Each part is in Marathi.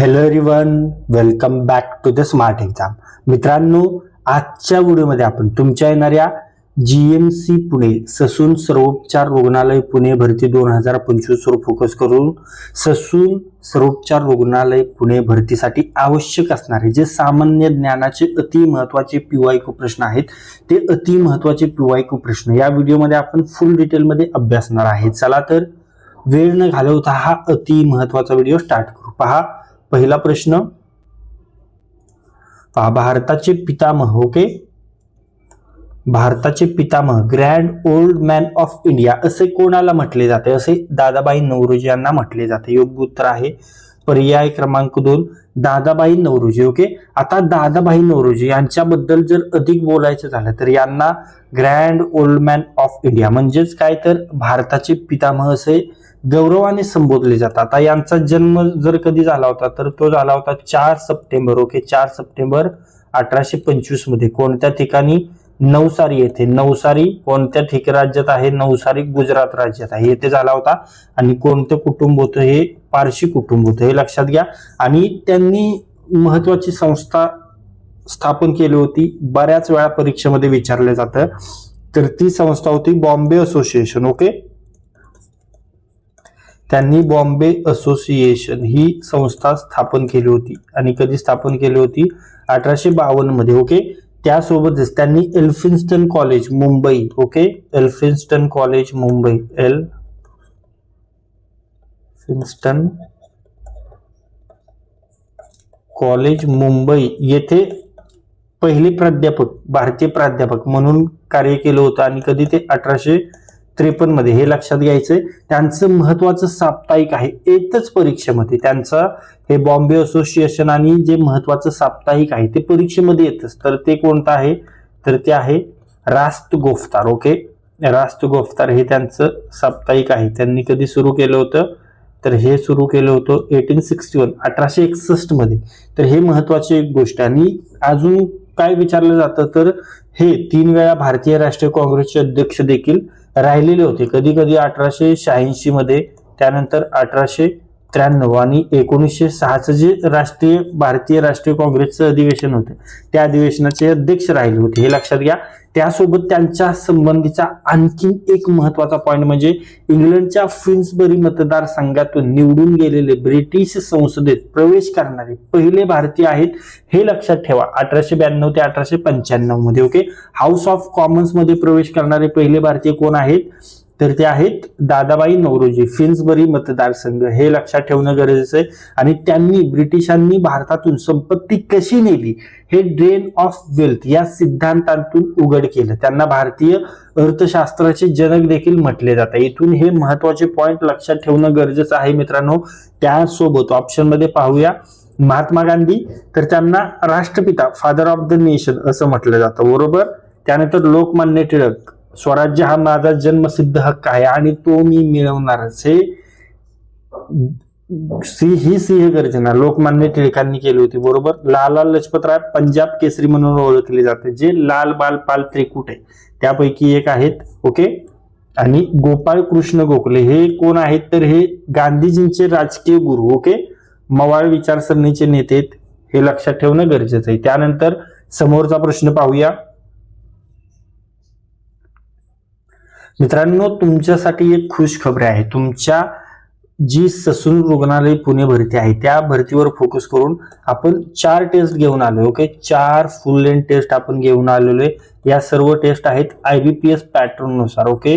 Hello everyone welcome back to the smart exam मित्रांनो आजच्या व्हिडिओमध्ये आपण तुमच्या येणाऱ्या G M C Pune Sassoon सर्वोपचार रुग्णालय पुणे भरती दोन हजार पंचवीस वर फोकस करून ससून सर्वोपचार रुग्णालय पुणे भरतीसाठी आवश्यक असणारे जे सामान्य ज्ञानाचे अति महत्त्वाचे पीवायक्यू प्रश्न आहेत ते अति महत्त्वाचे पीवायक्यू प्रश्न या व्हिडिओमध्ये आपण फुल डिटेलमध्ये अभ्यासणार आहे. चला तर वेळ न घालवता हा अति महत्त्वाचा व्हिडिओ स्टार्ट करू. पहा पहिला प्रश्न भारताचे पितामह ओके? भारताचे पितामह grand old man of India असे कोणाला म्हटले जाते? असे दादाबाई नवरोजी यांना म्हटले जाते. योग्य उत्तर आहे पर्याय क्रमांक दोन दादाबाई नवरोजी ओके? आता दादाबाई नवरोजी यांच्याबद्दल जर अधिक बोलायचं झालं तर यांना grand old man of India म्हणजेच काय? तर भारताचे पितामह असे गौरवाने संबोधले जातात. आता यांचा जन्म जर कधी झाला होता तर तो झाला होता चार सप्टेंबर ओके? चार सप्टेंबर अठराशे पंचवीसमध्ये. कोणत्या ठिकाणी? नवसारी येथे. नवसारी कोणत्या ठिक राज्यात आहे? नवसारी गुजरात राज्यात आहे. येथे झाला होता. आणि कोणतं कुटुंब होतं? हे पारशी कुटुंब होतं. हे लक्षात घ्या. आणि त्यांनी महत्वाची संस्था स्थापन केली होती. बऱ्याच वेळा परीक्षेमध्ये विचारलं जातं. तर ती संस्था होती बॉम्बे असोसिएशन ओके? त्यांनी बॉम्बे असोसिएशन ही संस्था स्थापन केली होती. आणि कधी स्थापन केली होती? अठराशे बावन्नमध्ये ओके? त्यासोबतच त्यांनी Elphinstone college Mumbai okay? Elphinstone college Mumbai. Elphinstone college Mumbai येथे पहिले प्राध्यापक भारतीय प्राध्यापक म्हणून कार्य केलं होतं. आणि कधी ते अठराशे त्रेपन्नमध्ये हे लक्षात घ्यायचं त्यांचं महत्वाचं साप्ताहिक आहे. एकच परीक्षेमध्ये त्यांचं हे बॉम्बे असोसिएशन आणि जे महत्वाचं साप्ताहिक आहे ते परीक्षेमध्ये येतच. तर ते कोणतं आहे? तर ते आहे रास्त गोफ्तार ओके? रास्त गोफ्तार हे त्यांचं साप्ताहिक आहे. त्यांनी कधी सुरू केलं होतं? तर हे सुरू केलं होतं एटीन सिक्स्टी वन अठराशे एकसष्टमध्ये तर हे महत्वाची एक गोष्ट आहे. आणि अजून काय विचारलं जातं? तर हे तीन वेळा भारतीय राष्ट्रीय काँग्रेसचे अध्यक्ष देखील राहिलेले होते. कधी कधी अठराशे शहाऐंशी मध्ये त्यानंतर अठराशे त्र्याण्णव आणि एकोणीसशे सहाचं जे राष्ट्रीय भारतीय राष्ट्रीय काँग्रेसचं अधिवेशन होतं त्या अधिवेशनाचे अध्यक्ष राहिले होते. हे लक्षात घ्या. त्यासोबत त्यांच्या संबंधीचा आणखी एक महत्त्वाचा पॉईंट म्हणजे इंग्लंडच्या फिन्सबरी मतदारसंघातून निवडून गेलेले ब्रिटिश संसदेत प्रवेश करणारे पहिले भारतीय आहेत हे लक्षात ठेवा. अठराशे ब्याण्णव ते अठराशे पंच्याण्णवमध्ये ओके हाऊस ऑफ कॉमन्समध्ये प्रवेश करणारे पहिले भारतीय कोण आहेत? तर ते आहेत दादाबाई नवरोजी. फिन्सबरी मतदारसंघ हे लक्षात ठेवणं गरजेचं आहे. आणि त्यांनी ब्रिटिशांनी भारतातून संपत्ती कशी नेली? हे ड्रेन ऑफ वेल्थ या सिद्धांतातून उघड केलं. त्यांना भारतीय अर्थशास्त्राचे जनक देखील म्हटले जाते. इथून हे महत्त्वाचे पॉइंट लक्षात ठेवणं गरजेचं आहे मित्रांनो. त्यासोबत ऑप्शनमध्ये पाहूया महात्मा गांधी. तर त्यांना राष्ट्रपिता फादर ऑफ द नेशन असं म्हटलं जातं. बरोबर? त्यानंतर लोकमान्य टिळक. स्वराज्य हा माझा जन्मसिद्ध हक्क आहे आणि तो मी मिळवणारच हे सिंह ही सिंह गर्जना लोकमान्य टिळकांनी केली होती बरोबर? लाला लजपतराय पंजाब केसरी म्हणून ओळखले जाते जे लाल बाल पाल त्रिकुट आहे. त्यापैकी एक आहेत ओके? आणि गोपाळ कृष्ण गोखले हे कोण आहेत? तर हे गांधीजींचे राजकीय गुरु ओके? मवाळ विचारसरणीचे नेते हे लक्षात ठेवणं गरजेचं आहे. त्यानंतर समोरचा प्रश्न पाहूया. मित्रांनो तुमच्यासाठी एक खुश खबर आहे. तुमच्या जी ससून रुग्णालय पुणे भरती आहे त्या भरतीवर फोकस करून आपण चार टेस्ट घेऊन आलो ओके चार फुल लेंथ टेस्ट आपण घेऊन आलेलो आहे या सर्व टेस्ट आहेत I B P S पॅटर्ननुसार okay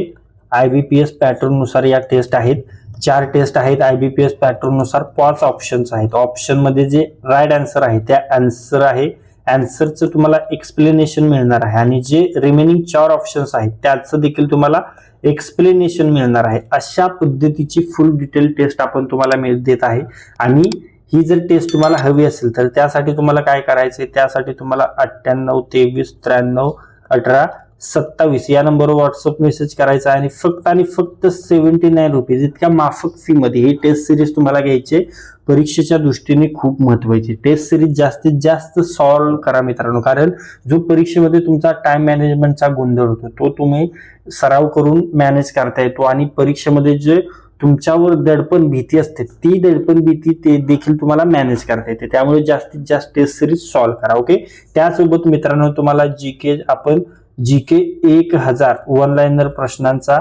I B P S पॅटर्ननुसार या टेस्ट आहेत. चार टेस्ट आहेत आय बी पी एस पॅटर्ननुसार पाच ऑप्शन्स आहेत. ऑप्शनमध्ये जे राईट आन्सर आहे त्या आन्सर आहे. आन्सरचं तुम्हाला एक्सप्लेनेशन मिळणार आहे. आणि जे रिमेनिंग चार ऑप्शन्स आहेत त्याचं देखील तुम्हाला एक्सप्लेनेशन मिळणार आहे. अशा पद्धतीची फुल डिटेल टेस्ट आपण तुम्हाला मिळ देत आहे. आणि ही जर टेस्ट तुम्हाला हवी असेल तर त्यासाठी तुम्हाला काय करायचं आहे त्यासाठी तुम्हाला अठ्ठ्याण्णव तेवीस त्र्याण्णव अठरा सत्तावीस. या नंबरवर व्हॉट्सअप मेसेज करायचा आहे आणि फक्त आणि फक्त सेव्हन्टी नाईन रुपीज इतक्या माफक फीमध्ये ही टेस्ट सिरीज तुम्हाला घ्यायची परीक्षेच्या दृष्टीने खूप महत्वाची टेस्ट सिरीज जास्तीत जास्त सॉल्व्ह करा मित्रांनो. कारण जो परीक्षेमध्ये तुमचा टाइम मॅनेजमेंटचा गोंधळ होतो तो तुम्ही सराव करून मॅनेज करता येतो. आणि परीक्षेमध्ये जे तुमच्यावर दडपण भीती असते ती दडपण भीती ते देखील तुम्हाला मॅनेज करता येते. त्यामुळे जास्तीत जास्त टेस्ट सिरीज सॉल्व्ह करा ओके त्यासोबत मित्रांनो तुम्हाला जी के आपण जी के एक हजार वन लाईनर प्रश्नांचा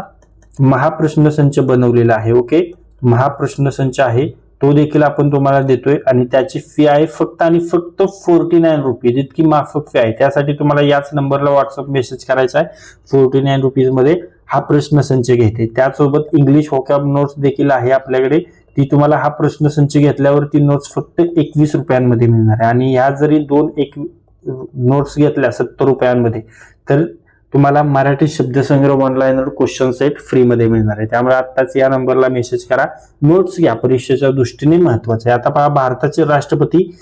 महाप्रश्न संच बनवलेला आहे ओके महाप्रश्न संच आहे. तो देखील आपण तुम्हाला देतोय आणि त्याची फी आहे फक्त आणि फक्त फोर्टी नाईन रुपीज इतकी माफक फी आहे. त्यासाठी तुम्हाला याच नंबरला व्हॉट्सअप मेसेज करायचा आहे. फोर्टी नाईन रुपीजमध्ये हा प्रश्न संच घेते. त्यासोबत इंग्लिश होकॅब नोट्स देखील आहे आपल्याकडे. ती तुम्हाला हा प्रश्न संच घेतल्यावर ती नोट्स फक्त एकवीस रुपयांमध्ये मिळणार आहे. आणि ह्या जरी दोन एक नोट्स घेतल्या सत्तर रुपयांमध्ये तर तुम्हाला मराठी शब्दसंग्रह ऑनलाईनवर क्वेश्चन सेट फ्रीमध्ये मिळणार आहे त्यामुळे आत्ताच या नंबरला मेसेज करा. नोट्स घ्या. परीक्षेच्या दृष्टीने महत्त्वाचे आहे. आता पहा भारताचे राष्ट्रपती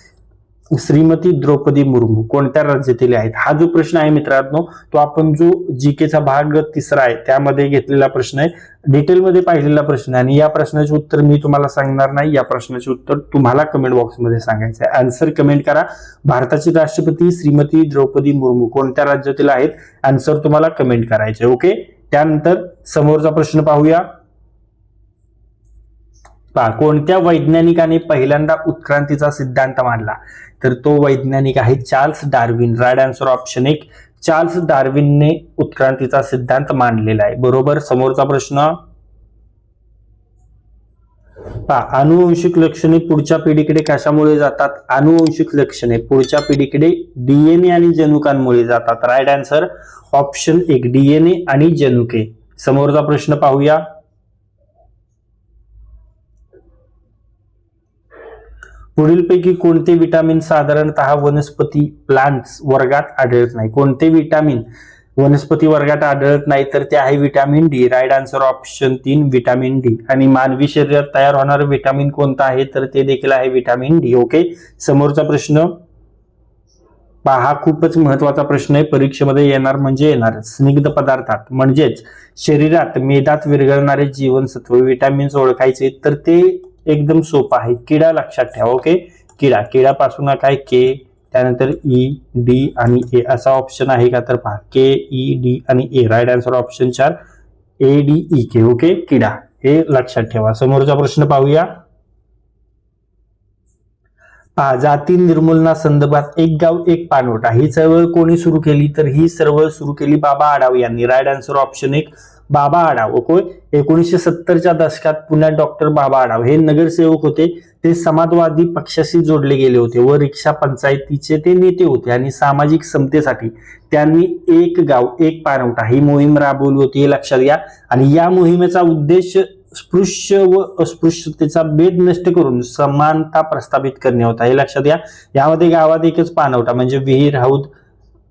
श्रीमती द्रौपदी मुर्मू कोणत्या राज्यातील आहेत? हा जो प्रश्न आहे मित्रांनो तो आपण जो जीकेचा भाग तिसरा आहे त्यामध्ये घेतलेला प्रश्न आहे. डिटेलमध्ये पाहिलेला प्रश्न आहे आणि या प्रश्नाचे उत्तर मी तुम्हाला सांगणार नाही. या प्रश्नाचे उत्तर तुम्हाला कमेंट बॉक्समध्ये सांगायचं आहे. आन्सर कमेंट करा. भारताचे राष्ट्रपती श्रीमती द्रौपदी मुर्मू कोणत्या राज्यातील आहेत? आन्सर तुम्हाला कमेंट करायचे ओके त्यानंतर समोरचा प्रश्न पाहूया. पहा कोणत्या वैज्ञानिकाने पहिल्यांदा उत्क्रांतीचा सिद्धांत मांडला? तर तो वैज्ञानिक आहे Charles Darwin. Right answer option एक चार्ल्स डार्विनने उत्क्रांतीचा सिद्धांत मांडलेला आहे. बरोबर? समोरचा प्रश्न? पहा अनुवंशिक लक्षणे पुढच्या पिढीकडे कशामुळे जातात? अनुवंशिक लक्षणे पुढच्या पिढीकडे डीएनए आणि जनुकांमुळे जातात. राईट आन्सर ऑप्शन एक डीएनए आणि जनुके. समोरचा प्रश्न पाहूया. पुढीलपैकी कोणते विटामिन साधारणतः वनस्पती प्लांट्स वर्गात आढळत नाही. कोणते विटामिन वनस्पती वर्गात आढळत नाही तर ते आहे vitamin D. Right answer option तीन विटामिन डी आणि मानवी शरीरात तयार होणारं विटामिन कोणतं आहे? तर ते देखील आहे विटामिन डी ओके समोरचा प्रश्न. हा खूपच महत्त्वाचा प्रश्न आहे. परीक्षेमध्ये येणार म्हणजे येणार. स्निग्ध पदार्थात. म्हणजेच शरीरात मेदात विरघळणारे जीवनसत्व विटामिन्स ओळखायचे तर ते एकदम सोपं आहे. किडा लक्षात ठेवा ओके? किडा. किडापासून काय? के त्यानंतर e, ई डी आणि ए असा ऑप्शन आहे का तर पहा. के ई डी आणि ए राईट आन्सर ऑप्शन चार. A D E K okay? किडा. हे लक्षात ठेवा. समोरचा प्रश्न पाहूया. पहा जाती निर्मूलना संदर्भात एक गाव एक पानवटा ही चळवळ कोणी सुरू केली? तर ही चळवळ सुरू केली बाबा आढाव यांनी. राईट आन्सर ऑप्शन एक. बाबा आढाव ओके? एकोणीसशे सत्तरच्या दशकात पुण्यात डॉक्टर बाबा आढाव हे नगरसेवक होते. ते समाजवादी पक्षाशी जोडले गेले होते व रिक्षा पंचायतीचे ते नेते होते आणि सामाजिक समतेसाठी त्यांनी एक गाव एक पाणवटा ही मोहीम राबवली होती हे लक्षात घ्या. आणि या मोहिमेचा उद्देश स्पृश्य व अस्पृश्यतेचा भेद नष्ट करून समानता प्रस्थापित करणे होता हे लक्षात घ्या. यामध्ये गावात एकच पानवटा म्हणजे विहीर हौद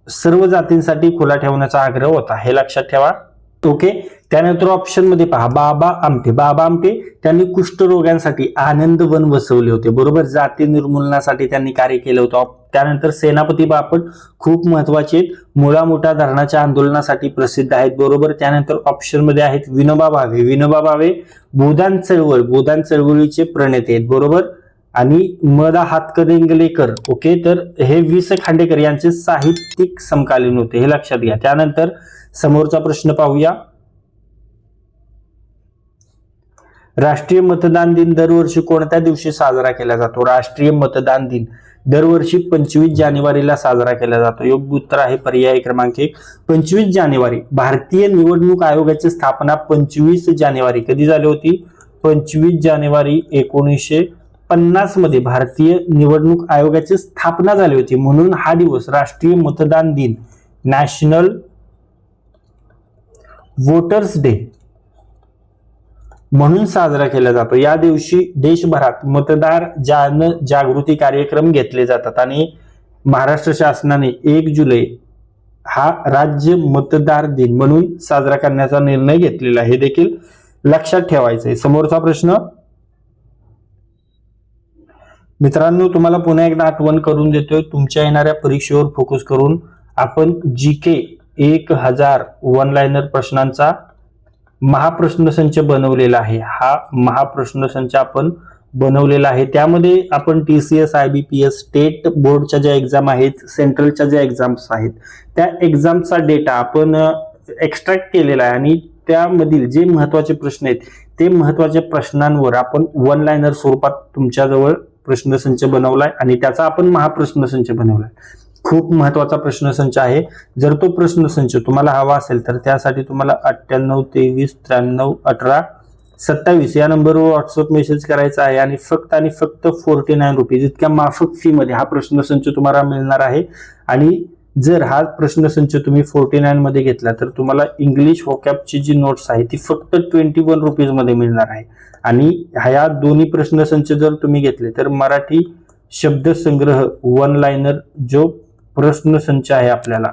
सर्व जातींसाठी खुला ठेवण्याचा आग्रह होता हे लक्षात ठेवा. ओके? त्यानंतर ऑप्शनमध्ये पहा बाबा आमटे बाबा आमटे त्यांनी कुष्ठरोगांसाठी आनंद वन वसवले होते. बरोबर? जाती निर्मूलनासाठी त्यांनी कार्य केलं होतं. त्यानंतर सेनापती बापट खूप महत्त्वाचे आहेत. मुळा मोठा धरणाच्या आंदोलनासाठी प्रसिद्ध आहेत. बरोबर? त्यानंतर ऑप्शनमध्ये आहेत विनोबा भावे. विनोबा भावे बोधान चळवळ बोधान चळवळीचे प्रणेते आहेत. बरोबर? आणि मदा हातकदेंगलेकर ओके तर हे वि स खांडेकर यांचे साहित्यिक समकालीन होते हे लक्षात घ्या. त्यानंतर समोरचा प्रश्न पाहूया. राष्ट्रीय मतदान दिन दरवर्षी कोणत्या दिवशी साजरा केला जातो? राष्ट्रीय मतदान दिन दरवर्षी पंचवीस जानेवारीला साजरा केला जातो. योग्य उत्तर आहे पर्याय क्रमांक एक. पंचवीस जानेवारी भारतीय निवडणूक आयोगाची स्थापना पंचवीस जानेवारी. कधी झाली होती? पंचवीस जानेवारी एकोणीसशे पन्नासमध्ये भारतीय निवडणूक आयोगाची स्थापना झाली होती. म्हणून हा दिवस राष्ट्रीय मतदान दिन नॅशनल वोटर्स डे म्हणून साजरा केला जातो. या दिवशी देशभरात मतदार जान जागृती कार्यक्रम घेतले जातात आणि महाराष्ट्र शासनाने एक जुलै हा राज्य मतदार दिन म्हणून साजरा करण्याचा निर्णय घेतलेला हे देखील लक्षात ठेवायचं आहे समोरचा प्रश्न मित्रांनो तुम्हाला पुन्हा एकदा आठवण करून देतोय तुमच्या येणाऱ्या परीक्षेवर फोकस करून आपण जी के एक हजार वन लायनर प्रश्नांचा महाप्रश्न संच बनवलेला आहे. हा महाप्रश्न संच आपण बनवलेला आहे. त्यामध्ये आपण T C S I B P S state बोर्डच्या ज्या एक्झाम आहेत सेंट्रलच्या ज्या एक्झाम्स आहेत त्या एक्झामचा डेटा आपण एक्स्ट्रॅक्ट केलेला आहे आणि त्यामधील जे महत्त्वाचे प्रश्न आहेत ते महत्त्वाच्या प्रश्नांवर आपण वन लायनर स्वरूपात तुमच्याजवळ प्रश्नसंच बनवलाय आणि त्याचा आपण महाप्रश्नसंच बनवलाय. खूप महत्त्वाचा प्रश्नसंच आहे. जर तो प्रश्नसंच तुम्हाला हवा असेल तर त्यासाठी तुम्हाला अठ्ठ्याण्णव तेवीस त्र्याण्णव अठरा सत्तावीस या नंबरवर व्हॉट्सअप मेसेज करायचा आहे आणि फक्त आणि फक्त फोर्टी नाईन रुपीज इतक्या माफक फीमध्ये हा प्रश्नसंच तुम्हाला मिळणार आहे. आणि जर हा प्रश्नसंच तुम्ही फोर्टी नाईन मध्ये घेतला तर तुम्हाला इंग्लिश वॉकॅपची जी नोट्स आहे ती फक्त ट्वेंटी वन रुपीजमध्ये मिळणार आहे. आणि ह्या दोन्ही प्रश्नसंच जर तुम्ही घेतले तर मराठी शब्दसंग्रह वन लायनर जो प्रश्नसंच आहे आपल्याला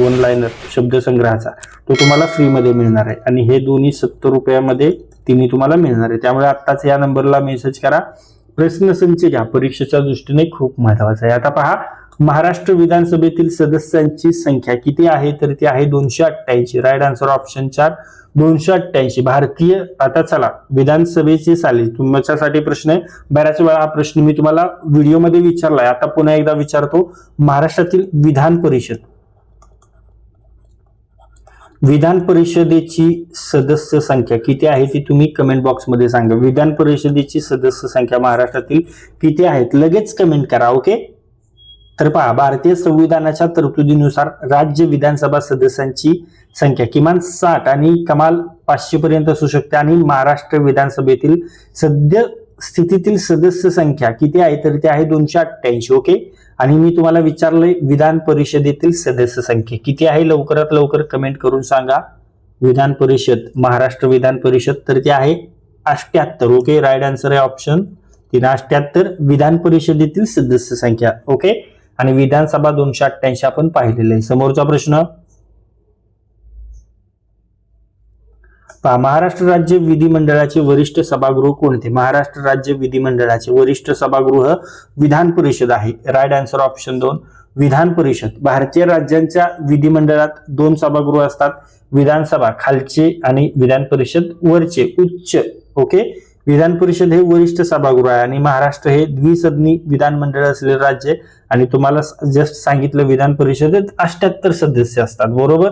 वन लायनर शब्दसंग्रहाचा तो तुम्हाला फ्रीमध्ये मिळणार आहे. आणि हे दोन्ही सत्तर रुपयामध्ये तिन्ही तुम्हाला मिळणार आहे. त्यामुळे आत्ताच या नंबरला मेसेज करा. प्रश्नसंच घ्या. परीक्षेच्या दृष्टीने खूप महत्त्वाचा आहे. आता पहा महाराष्ट्र विधानसभेतील सदस्यांची संख्या किती आहे? तर ती आहे दोनशे अठ्ठ्याऐंशी. राईट आन्सर ऑप्शन चार. दोनशे अठ्ठ्याऐंशी. भारतीय आता चला विधानसभेचे साली. तुमच्यासाठी प्रश्न आहे. बऱ्याच वेळा हा प्रश्न मी तुम्हाला व्हिडिओमध्ये विचारलाय. आता पुन्हा एकदा विचारतो. महाराष्ट्रातील विधान परिषद. विधान परिषदेची सदस्य संख्या किती आहे ती तुम्ही कमेंट बॉक्समध्ये सांगा. विधान परिषदेची सदस्य संख्या महाराष्ट्रातील किती आहेत? लगेच कमेंट करा ओके तर पहा भारतीय संविधानाच्या तरतुदीनुसार राज्य विधानसभा सदस्यांची संख्या किमान साठ आणि कमाल पाचशे पर्यंत असू शकते. आणि महाराष्ट्र विधानसभेतील सद्य स्थितीतील सदस्य संख्या किती आहे? तर ती आहे दोनशे अठ्ठ्याऐंशी ओके? आणि मी तुम्हाला विचारलंय विधान परिषदेतील सदस्य संख्या किती आहे? लवकरात लवकर कमेंट करून सांगा. विधान परिषद महाराष्ट्र विधान परिषद तर ती आहे अष्ट्याहत्तर ओके? राईट आन्सर आहे ऑप्शन. तीन अष्ट्याहत्तर विधान परिषदेतील सदस्य संख्या ओके? आणि विधानसभा दोनशे अठ्ठ्याऐंशी आपण पाहिलेलं आहे. समोरचा प्रश्न. महाराष्ट्र राज्य विधिमंडळाचे वरिष्ठ सभागृह कोणते? महाराष्ट्र राज्य विधिमंडळाचे वरिष्ठ सभागृह विधान परिषद आहे. राईट आन्सर ऑप्शन दोन. विधान परिषद. भारतीय राज्यांच्या विधिमंडळात दोन सभागृह असतात. विधानसभा खालचे आणि विधान परिषद वरचे उच्च. ओके विधान परिषद हे वरिष्ठ सभागृह आहे आणि महाराष्ट्र हे द्विसदनी विधानमंडळ असलेले राज्य आहे. आणि तुम्हाला जस्ट सांगितलं विधान परिषदेत अष्ट्याहत्तर सदस्य असतात. बरोबर?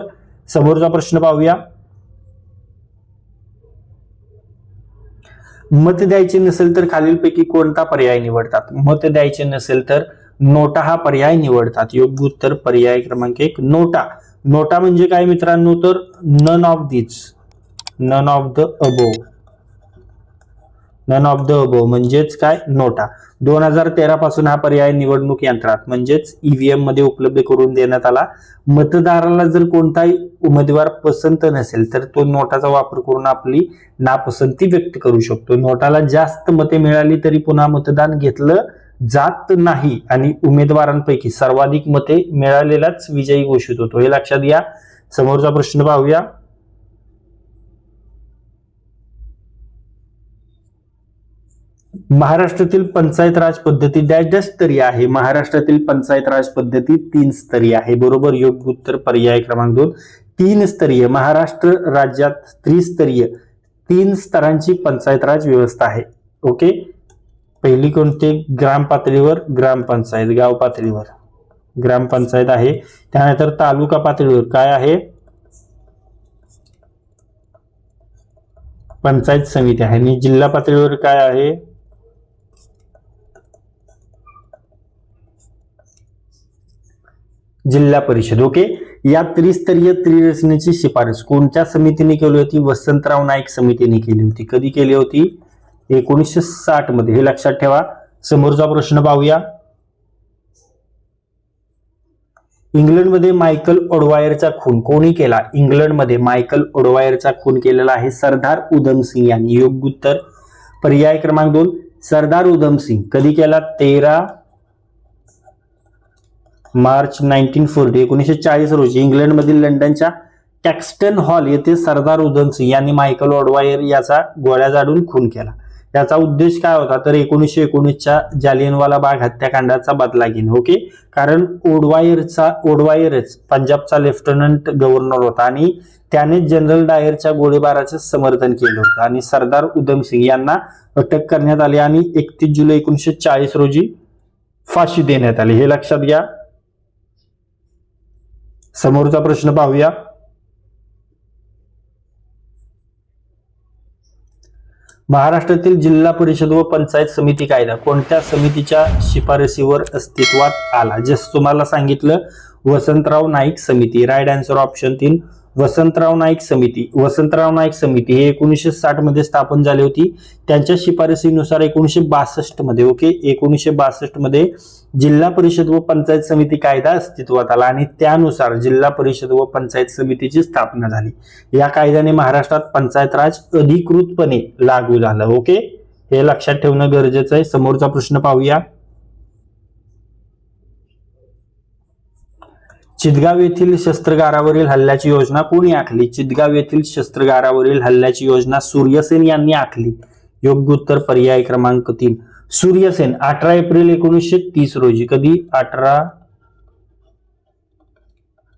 समोरचा प्रश्न पाहूया. मत द्यायचे नसेल तर खालीलपैकी कोणता पर्याय निवडतात? मत द्यायचे नसेल तर नोटा हा पर्याय निवडतात. योग्य उत्तर पर्याय क्रमांक एक नोटा. नोटा म्हणजे काय मित्रांनो? तर none of this none of the above none of the above म्हणजेच काय? नोटा. दोन हजार तेरा पासून हा पर्याय निवडणूक यंत्रात म्हणजेच ईव्हीएममध्ये उपलब्ध करून देण्यात आला. मतदाराला जर कोणताही उमेदवार पसंत नसेल तर तो नोटाचा वापर करून आपली नापसंती व्यक्त करू शकतो. नोटाला जास्त मते मिळाली तरी पुन्हा मतदान घेतलं जात नाही आणि उमेदवारांपैकी सर्वाधिक मते मिळालेलाच विजयी घोषित होतो. हे लक्षात घ्या. समोरचा प्रश्न पाहूया. महाराष्ट्रातील पंचायत राज पद्धती डॅश डॅश स्तरीय आहे महाराष्ट्रातील पंचायत राज पद्धती तीन स्तरीय आहे. बरोबर? योग्य उत्तर पर्याय क्रमांक दोन. तीन स्तरीय महाराष्ट्र राज्यात त्रिस्तरीय तीन स्तरांची पंचायत राज व्यवस्था आहे. ओके? पहिली कोणते? ग्राम पातळीवर ग्रामपंचायत गाव पातळीवर. ग्रामपंचायत आहे. त्यानंतर तालुका पातळीवर काय आहे? पंचायत समिती आहे. आणि जिल्हा पातळीवर काय आहे? जिल्हा परिषद. ओके? या त्रिस्तरीय त्रिरचनेची शिफारस कोणत्या समितीने केली होती? वसंतराव नाईक समितीने केली होती. कधी केली होती? एकोणीसशे साठमध्ये. हे लक्षात ठेवा. समोरचा प्रश्न पाहूया. इंग्लंडमध्ये मायकल ओडवायरचा खून कोणी केला? इंग्लंडमध्ये मायकल ओडवायरचा खून केलेला आहे सरदार उधम सिंग यांनी. योग्य उत्तर पर्याय क्रमांक दोन. सरदार उधम सिंग. कधी केला? तेरा मार्च नाईन्टीन फोर्टी एकोणीसशे चाळीस रोजी इंग्लंडमधील लंडनच्या टॅक्स्टन हॉल येथे सरदार उधम सिंग यांनी मायकल ओडवायर याचा गोळ्या जाडून खून केला. याचा उद्देश काय होता? तर एकोणीसशे एकोणीसच्या जालियनवाला बाग हत्याकांडाचा बदला घेणे. ओके? कारण ओडवायरचा ओडवायरच पंजाबचा लेफ्टनंट गव्हर्नर होता आणि त्याने जनरल डायरच्या गोळीबाराचे समर्थन केलं होतं आणि सरदार उधम सिंग यांना अटक करण्यात आली आणि एकतीस जुलै एकोणीसशे चाळीस रोजी फाशी देण्यात आली. हे लक्षात घ्या. समोरचा प्रश्न पाहूया. महाराष्ट्रातील जिल्हा परिषद व पंचायत समिती कायदा कोणत्या समितीच्या शिफारसीवर अस्तित्वात आला? जस तुम्हाला सांगितलं वसंतराव नाईक समिती. राईट आन्सर ऑप्शन तीन वसंतराव नाईक समिती. वसंतराव नाईक समिती हे एकोणीसशे साठमध्ये स्थापन झाली होती. त्यांच्या शिफारसीनुसार एकोणीसशे बासष्टमध्ये ओके? एकोणीसशे बासष्टमध्ये जिल्हा परिषद व पंचायत समिती कायदा अस्तित्वात आला आणि त्यानुसार जिल्हा परिषद व पंचायत समितीची स्थापना झाली. या कायद्याने महाराष्ट्रात पंचायत राज अधिकृतपणे लागू झालं ओके? हे लक्षात ठेवणं गरजेचं आहे. समोरचा प्रश्न पाहूया. चितगाव येथील शस्त्रगारावरील हल्ल्याची योजना कोणी आखली? चितगाव येथील शस्त्रगारावरील हल्ल्याची योजना सूर्यसेन यांनी आखली. योग्य उत्तर पर्याय क्रमांक तीन. सूर्यसेन अठरा एप्रिल एकोणीसशे तीस रोजी कधी? अठरा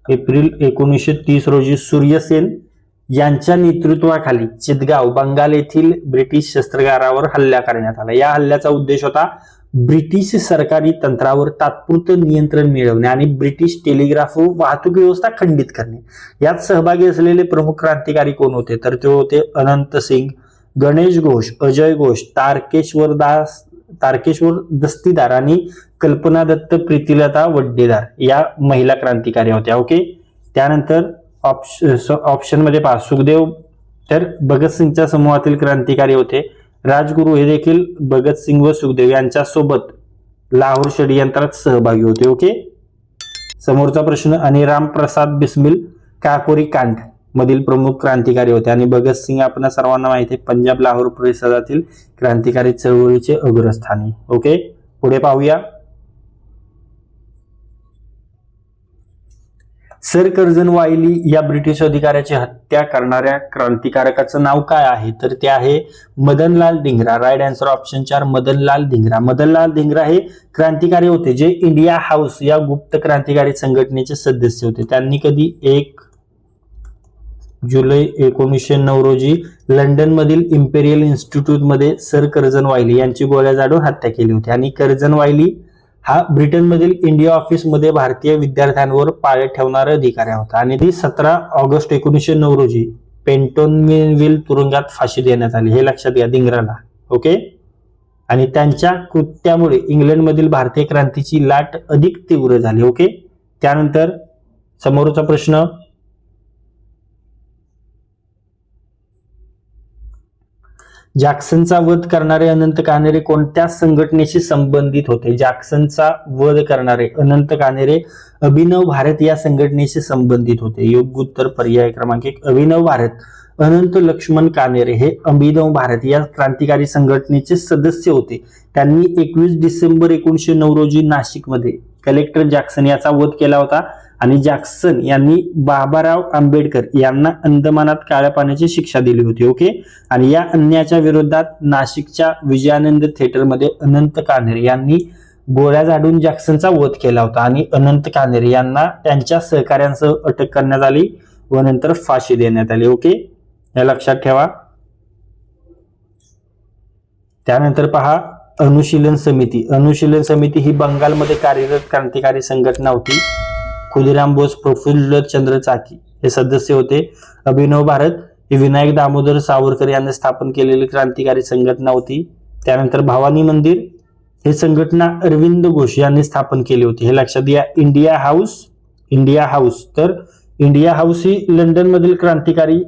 एप्रिल एकोणीसशे तीस रोजी सूर्यसेन यांच्या नेतृत्वाखाली चितगाव बंगाल येथील ब्रिटिश शस्त्रगारावर हल्ला करण्यात आला. या हल्ल्याचा उद्देश होता ब्रिटिश सरकारी तंत्रावर तात्पुरतं नियंत्रण मिळवणे आणि ब्रिटिश टेलिग्राफ व वाहतूक व्यवस्था खंडित करणे. यात सहभागी असलेले प्रमुख क्रांतिकारी कोण होते? तर ते होते अनंत सिंग गणेश घोष अजय घोष तारकेश्वर दास तारकेश्वर दस्तीदार आणि कल्पना दत्त प्रीतिलता वड्डेदार या महिला क्रांतिकारी होत्या. ओके? त्यानंतर ऑप्शन ऑप्शनमध्ये पहा. सुखदेव तर भगतसिंगच्या समूहातील क्रांतिकारी होते. राजगुरू हे देखील भगतसिंग व सुखदेव यांच्या सोबत लाहोर षडयंत्रात सहभागी होते ओके? समोरचा प्रश्न आणि रामप्रसाद बिस्मिल काकोरी कांड मधील प्रमुख क्रांतिकारी होते. आणि भगतसिंग आपण सर्वांना माहिती आहे पंजाब लाहोर परिसरातील क्रांतिकारी चळवळीचे अग्रस्थानी ओके? पुढे पाहूया. सर कर्जन वायली या ब्रिटिश अधिकाऱ्याची हत्या करणाऱ्या क्रांतिकारकाचं नाव काय आहे? तर ते आहे Madanlal Dhingra. Right answer option चार मदनलाल धिंगरा. मदनलाल धिंगरा हे क्रांतिकारी होते जे इंडिया हाऊस या गुप्त क्रांतिकारी संघटनेचे सदस्य होते. त्यांनी कधी एक जुलै एकोणीसशे नऊ रोजी लंडन मधील इम्पेरियल इन्स्टिट्यूटमध्ये सर कर्जन वायली यांची गोळ्या जाडून हत्या केली होती आणि कर्जन वायली हा ब्रिटनमधील इंडिया ऑफिसमध्ये भारतीय विद्यार्थ्यांवर पाळत ठेवणारा अधिकारी होता. आणि ती सतरा ऑगस्ट एकोणीसशे नऊ रोजी पेंटोनविल तुरुंगात फाशी देण्यात आली. हे लक्षात घ्या दिंगराला ओके? आणि त्यांच्या कृत्यामुळे इंग्लंडमधील भारतीय क्रांतीची लाट अधिक तीव्र झाली. ओके? त्यानंतर समोरचा प्रश्न जॅक्सनचा वध करणारे अनंत कानेरे कोणत्या संघटनेशी संबंधित होते? जॅक्सनचा वध करणारे अनंत कानेरे अभिनव भारत या संघटनेशी संबंधित होते. योग्य उत्तर पर्याय क्रमांक एक अभिनव भारत अनंत लक्ष्मण कानेरे हे अभिनव भारत या क्रांतिकारी संघटनेचे सदस्य होते. त्यांनी एकवीस डिसेंबर एकोणीशे नऊ रोजी नाशिकमध्ये कलेक्टर जॅक्सन याचा वध केला होता. आणि जॅक्सन यांनी बाबाराव आंबेडकर यांना अंदमानात काळ्या पाण्याची शिक्षा दिली होती ओके? आणि या अन्यायाच्या विरोधात नाशिकच्या विजयानंद थिएटरमध्ये अनंत कान्हेर यांनी गोळ्या झाडून जॅक्सनचा वध केला होता आणि अनंत कान्हेर यांना त्यांच्या सहकार्यांसह अटक करण्यात आली व नंतर फाशी देण्यात आली ओके? या लक्षात ठेवा. त्यानंतर पहा अनुशीलन समिती. अनुशीलन समिती ही बंगालमध्ये कार्यरत क्रांतिकारी संघटना होती. खुदिराम बोस प्रफुल्ल चंद्र चाकी हे सदस्य होते. अभिनव भारत ही विनायक दामोदर सावरकर यांनी स्थापन केलेली क्रांतिकारी संघटना होती. त्यानंतर भवानी मंदिर हे संघटना अरविंद घोष यांनी स्थापन केली होती. हे लक्षात घ्या इंडिया हाऊस इंडिया हाऊस. तर इंडिया हाऊस ही लंडन मधील क्रांतिकारी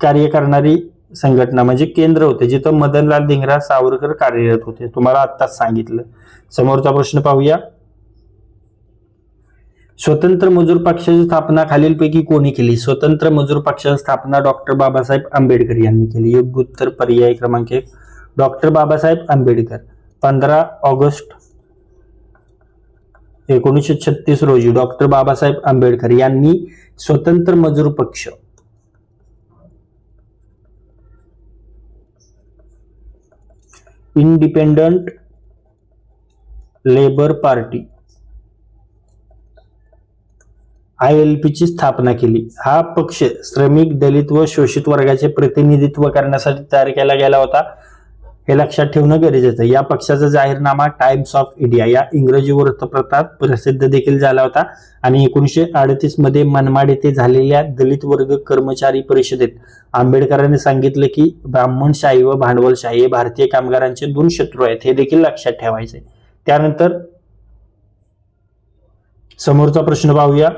कार्य करणारी संघटना म्हणजे केंद्र होते जिथं मदनलाल धिंगरा सावरकर कार्यरत होते. तुम्हाला आत्ताच सांगितलं. समोरचा प्रश्न पाहूया. स्वतंत्र मजूर पक्षाची स्थापना खालीलपैकी कोणी केली? स्वतंत्र मजूर पक्षाची स्थापना डॉक्टर बाबासाहेब आंबेडकर यांनी केली. योग्य उत्तर पर्याय क्रमांक एक. डॉक्टर बाबासाहेब आंबेडकर पंधरा ऑगस्ट एकोणीसशे छत्तीस रोजी डॉक्टर बाबासाहेब आंबेडकर यांनी स्वतंत्र मजूर पक्ष independent labour party I L पीची स्थापना केली. हा पक्ष श्रमिक दलित व शोषित वर्गाचे प्रतिनिधित्व करण्यासाठी तयार केला गेला होता. हे लक्षात ठेवणं गरजेचं या पक्षाचा जाहीरनामा टाइम्स ऑफ इंडिया या इंग्रजी वृत्तपत्रात प्रसिद्ध देखील झाला होता आणि एकोणीसशे अडतीसमध्ये मनमाड येथे झालेल्या दलित वर्ग कर्मचारी परिषदेत आंबेडकरांनी सांगितलं की ब्राह्मणशाही व भांडवलशाही हे भारतीय कामगारांचे दोन शत्रू आहेत हे देखील लक्षात ठेवायचे त्यानंतर समोरचा प्रश्न पाहूया.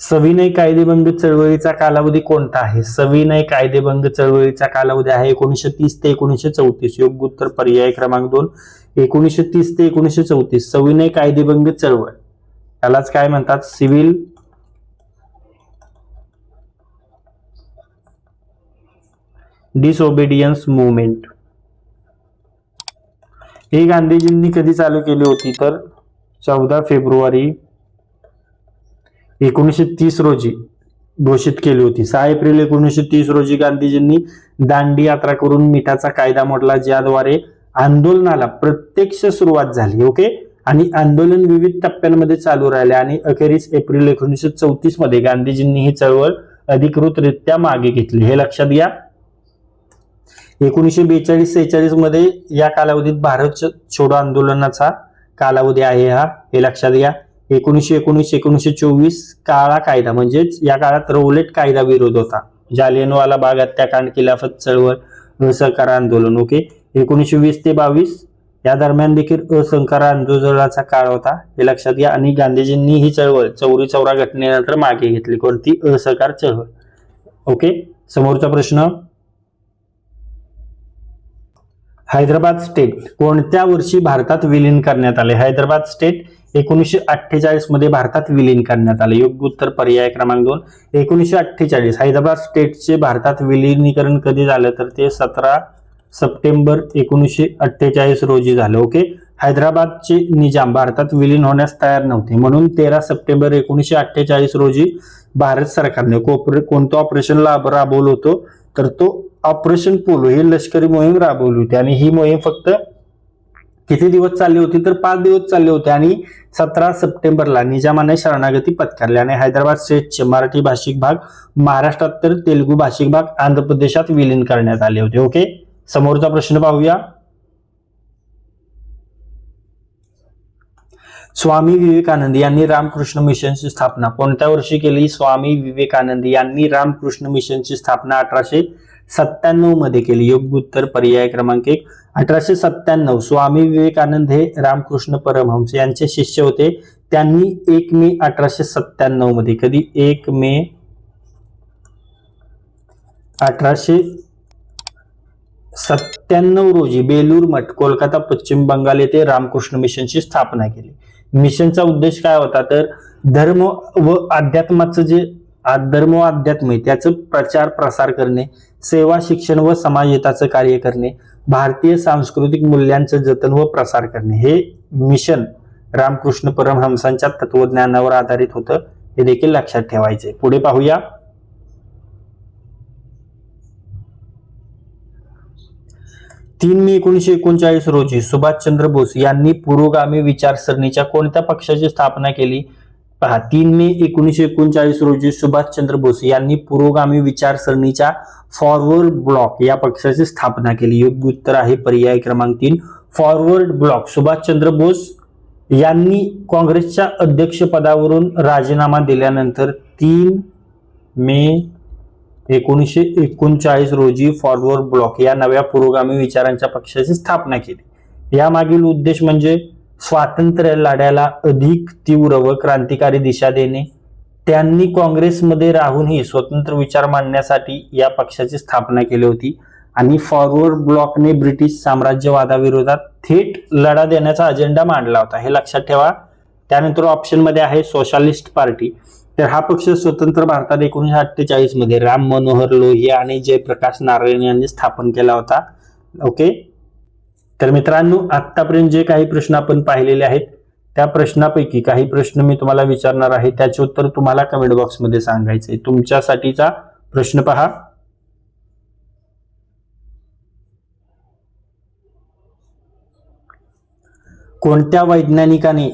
सविनय कायदेभंग चळवळीचा कालावधी कोणता आहे? सविनय कायदेभंग चळवळीचा कालावधी आहे एकोणीसशे तीस ते एकोणीसशे चौतीस. योग्य उत्तर पर्याय क्रमांक दोन एकोणीसशे तीस ते एकोणीसशे चौतीस. सविनय कायदेभंग चळवळ. त्यालाच काय म्हणतात? सिव्हिल डिसओबिडियन्स मुवमेंट ही गांधीजींनी कधी चालू केली होती? तर चौदा फेब्रुवारी एकोणीसशे तीस रोजी घोषित केली होती. सहा एप्रिल एकोणीसशे तीस रोजी गांधीजींनी दांडी यात्रा करून मिठाचा कायदा मोडला ज्याद्वारे आंदोलनाला प्रत्यक्ष सुरुवात झाली ओके? आणि आंदोलन विविध टप्प्यांमध्ये चालू राहिले आणि अखेरीस एप्रिल एकोणीसशे चौतीसमध्ये गांधीजींनी ही चळवळ अधिकृतरित्या मागे घेतली. हे लक्षात घ्या. एकोणीसशे बेचाळीस सेहेचाळीसमध्ये या कालावधीत भारत छोडो आंदोलनाचा कालावधी आहे हा. हे लक्षात घ्या. एकोणीसशे एकोणीस एकोणीसशे चोवीस काळा कायदा म्हणजेच या काळात रौलेट कायदा विरोध होता. जालियनवाला बाग हत्याकांड खिलाफत चळवळ असहकार आंदोलन ओके? एकोणीसशे वीस ते बावीस या दरम्यान देखील असहकार आंदोलनाचा काळ होता. हे लक्षात घ्या आणि गांधीजींनी ही चळवळ चौरी चौरा घटनेनंतर मागे घेतली. कोणती? असहकार चळवळ. ओके? समोरचा प्रश्न. हैदराबाद स्टेट कोणत्या वर्षी भारतात विलीन करण्यात आले? हैदराबाद स्टेट एकोणीसशे अठ्ठेचाळीसमध्ये भारतात विलीन करण्यात आले. योग्य उत्तर पर्याय क्रमांक दोन. एकोणीसशे अठ्ठेचाळीस. हैदराबाद स्टेटचे भारतात विलीनीकरण कधी झालं? तर ते सतरा सप्टेंबर एकोणीसशे अठ्ठेचाळीस रोजी झालं. ओके? हैदराबादचे निजाम भारतात विलीन होण्यास तयार नव्हते. म्हणून तेरा सप्टेंबर एकोणीसशे अठ्ठेचाळीस रोजी भारत सरकारने कोणतं ऑपरेशन लाभ राबवलं होतं? तर तो ऑपरेशन पोलो. ही लष्करी मोहीम राबवली होती आणि ही मोहीम फक्त किती दिवस चालली होती तर पाच दिवस चालले होते. आणि सतरा सप्टेंबरला निजामाने शरणागती पत्करली आणि हैदराबाद स्टेटचे मराठी भाषिक भाग महाराष्ट्रात तर तेलुगू भाषिक भाग आंध्र प्रदेशात विलीन करण्यात आले होते. ओके? समोरचा प्रश्न पाहूया. स्वामी विवेकानंद यांनी रामकृष्ण मिशनची स्थापना कोणत्या वर्षी केली? स्वामी विवेकानंद यांनी रामकृष्ण मिशनची स्थापना अठराशे सत्त्याण्णवमध्ये केली. योग्य उत्तर पर्याय क्रमांक एक अठराशे सत्त्याण्णव स्वामी विवेकानंद हे रामकृष्ण परमहंस यांचे शिष्य होते. त्यांनी एक मे अठराशे सत्त्याण्णवमध्ये कधी? एक मे अठराशे सत्त्याण्णव रोजी बेलूर मठ कोलकाता पश्चिम बंगाल येथे रामकृष्ण मिशनची स्थापना केली. मिशनचा उद्देश काय होता? तर धर्म व अध्यात्माचं जे धर्म व अध्यात्म आहे त्याचं प्रचार प्रसार करणे सेवा शिक्षण व समाजहिताचं कार्य करणे भारतीय सांस्कृतिक मूल्यांचं जतन व प्रसार करणे. हे मिशन रामकृष्ण परमहंसांच्या तत्वज्ञानावर आधारित होतं. हे देखील लक्षात ठेवायचे पुढे पाहूया. तीन मे एकोणीशे एकोणचाळीस रोजी सुभाषचंद्र बोस यांनी पुरोगामी विचारसरणीच्या कोणत्या पक्षाची स्थापना केली? पहा तीन मे एकोणीसशे एकोणचाळीस रोजी सुभाषचंद्र बोस यांनी पुरोगामी विचारसरणीच्या फॉरवर्ड ब्लॉक या पक्षाची स्थापना केली. योग्य उत्तर आहे पर्याय क्रमांक तीन. फॉरवर्ड ब्लॉक सुभाषचंद्र बोस यांनी काँग्रेसच्या अध्यक्षपदावरून राजीनामा दिल्यानंतर तीन मे एकोणीसशे एकोणचाळीस रोजी फॉरवर्ड ब्लॉक या नव्या पुरोगामी विचारांच्या पक्षाची स्थापना केली. यामागील उद्देश म्हणजे स्वातंत्र्य लढ्याला अधिक तीव्र व क्रांतिकारी दिशा देणे त्यांनी काँग्रेसमध्ये राहूनही स्वतंत्र विचार मांडण्यासाठी या पक्षाची स्थापना केली होती आणि फॉरवर्ड ब्लॉकने ब्रिटिश साम्राज्यवादाविरोधात थेट लढा देण्याचा अजेंडा मांडला होता. हे लक्षात ठेवा. त्यानंतर ऑप्शनमध्ये आहे सोशालिस्ट पार्टी तर हा पक्ष स्वतंत्र भारतात एकोणीसशे अठ्ठेचाळीसमध्ये राम मनोहर लोहिया आणि जयप्रकाश नारायण यांनी स्थापन केला होता. ओके तर मित्रांनो आतापर्यंत जे काही प्रश्न आपण पाहिलेले आहेत त्या प्रश्नापैकी काही प्रश्न मी तुम्हाला विचारणार आहे. त्याचे उत्तर तुम्हाला कमेंट बॉक्समध्ये सांगायचे तुमच्यासाठीचा प्रश्न पहा. कोणत्या वैज्ञानिकाने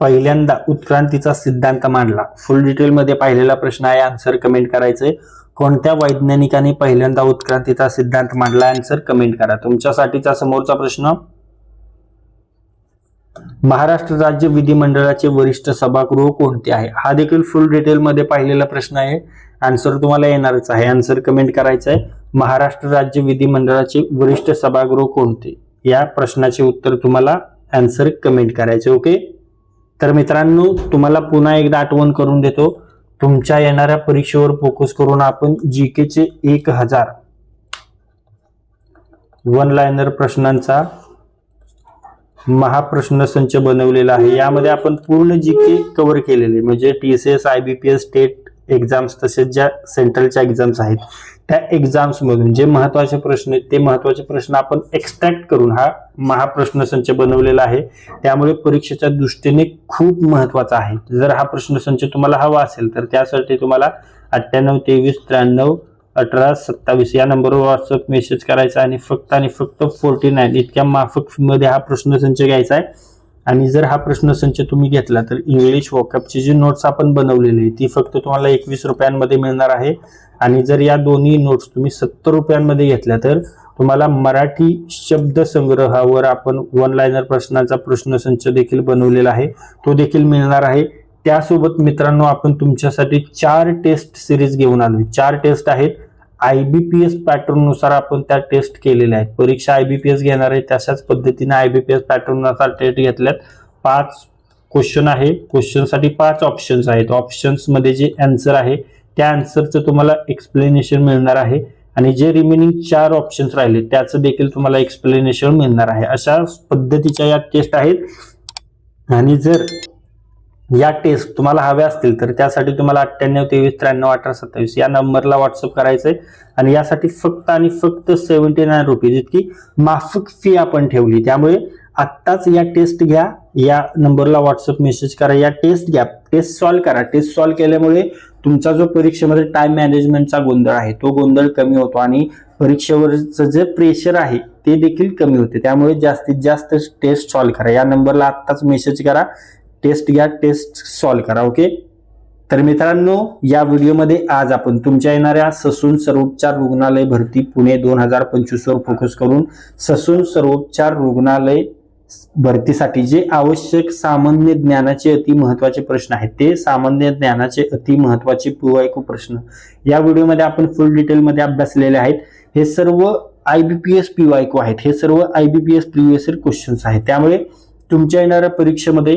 पहिल्यांदा उत्क्रांतीचा सिद्धांत मांडला? फुल डिटेलमध्ये पाहिलेला प्रश्न आहे. आन्सर कमेंट करायचंय कोणत्या वैज्ञानिकाने पहिल्यांदा उत्क्रांतीचा सिद्धांत मांडला? आन्सर कमेंट करा. तुमच्यासाठीचा समोरचा प्रश्न. महाराष्ट्र राज्य विधिमंडळाचे वरिष्ठ सभागृह कोणते आहे? हा देखील फुल डिटेलमध्ये पाहिलेला प्रश्न आहे. आन्सर तुम्हाला येणारच आहे. आन्सर कमेंट करायचं आहे महाराष्ट्र राज्य विधिमंडळाचे वरिष्ठ सभागृह कोणते? या प्रश्नाचे उत्तर तुम्हाला आन्सर कमेंट करायचे ओके तर मित्रांनो तुम्हाला पुन्हा एकदा आठवण करून देतो. तुमच्या येणाऱ्या परीक्षेवर फोकस करून आपण जी केचे एक हजार वन लायनर प्रश्नांचा महाप्रश्न संच बनवलेला आहे. यामध्ये आपण पूर्ण जी के कव्हर केलेले म्हणजे T C S I B P S state exams तसेच ज्या सेंट्रलच्या एक्झाम्स आहेत. त्या एक्झाम्समधून जे महत्त्वाचे प्रश्न आहेत ते महत्त्वाचे प्रश्न आपण एक्स्ट्रॅक्ट करून हा महाप्रश्न संच बनवलेला आहे. त्यामुळे परीक्षेच्या दृष्टीने खूप महत्त्वाचा आहे. जर हा प्रश्न संच तुम्हाला हवा असेल तर त्यासाठी तुम्हाला अठ्ठ्याण्णव तेवीस त्र्याण्णव अठरा सत्तावीस या नंबरवर व्हॉट्सअप मेसेज करायचा आणि फक्त आणि फक्त फोर्टी नाईन इतक्या माफकमध्ये हा प्रश्नसंच घ्यायचा आहे. आणि जर हा प्रश्नसंच तुम्ही घेतला तर इंग्लिश वॉकअपची जी नोट्स आपण बनवलेली आहे ती फक्त तुम्हाला एकवीस रुपयांमध्ये मिळणार आहे. आणि जर या दोन्ही नोट्स तुम्ही सत्तर रुपयांमध्ये घेतल्या तर तुम्हाला मराठी शब्द संग्रहावर आपण वन लायनर प्रश्नाचा प्रश्नसंच देखील बनवलेला आहे. तो देखील मिळणार आहे. त्यासोबत मित्रांनो आपण तुमच्यासाठी चार टेस्ट सिरीज घेऊन आलो चार टेस्ट आहेत. आय बी पी एस पॅटर्ननुसार आपण त्या टेस्ट केलेल्या आहेत. परीक्षा आय बी पी एस घेणार आहे तशाच पद्धतीने आय बी पी एस पॅटर्ननुसार टेस्ट घेतल्यात. पाच क्वेश्चन आहे. क्वेश्चनसाठी पाच ऑप्शन्स आहेत. ऑप्शन्समध्ये जे आन्सर आहे त्या अन्सरचं तुम्हाला एक्सप्लेनेशन मिळणार आहे. आणि जे रिमेनिंग चार ऑप्शन्स राहिले त्याचं देखील तुम्हाला एक्सप्लेनेशन मिळणार आहे. अशा पद्धतीच्या या टेस्ट आहेत. आणि जर या टेस्ट तुम्हाला हव्या असतील तर त्यासाठी तुम्हाला अठ्ठ्याण्णव तेवीस त्र्याण्णव अठरा सत्तावीस या नंबरला व्हॉट्सअप करायचंय. आणि यासाठी फक्त आणि फक्त सेव्हन्टी नाईन रुपीज इतकी माफक फी आपण ठेवली. त्यामुळे आत्ताच या टेस्ट घ्या. या नंबरला व्हॉट्सअप मेसेज करा. या टेस्ट घ्या. टेस्ट सॉल्व्ह करा. टेस्ट सॉल्व्ह केल्यामुळे तुमचा जो परीक्षेमध्ये टाइम मॅनेजमेंटचा गोंधळ आहे तो गोंधळ कमी होतो आणि परीक्षेवरचं जे प्रेशर आहे ते देखील कमी होते. त्यामुळे जास्तीत जास्त टेस्ट सॉल्व्ह करा. या नंबरला आत्ताच मेसेज करा. टेस्ट घ्या टेस्ट सॉल्व करा ओके? तर मित्रांनो या व्हिडिओमध्ये आज आपण तुमच्या येणाऱ्या ससून सर्वोपचार रुग्णालय भरती पुणे दोन हजार पंचवीसवर फोकस करून ससून सर्वोपचार रुग्णालय भरतीसाठी जे आवश्यक सामान्य ज्ञानाचे अति महत्त्वाचे प्रश्न आहेत ते सामान्य ज्ञानाचे अति महत्त्वाचे पूर्वायकू प्रश्न. या व्हिडिओमध्ये आपण फुल डिटेलमध्ये अभ्यासलेले आहेत. हे सर्व I B P S PYQ आहेत. हे सर्व I B P S previous questions आहेत. त्यामुळे तुमच्या येणाऱ्या परीक्षेमध्ये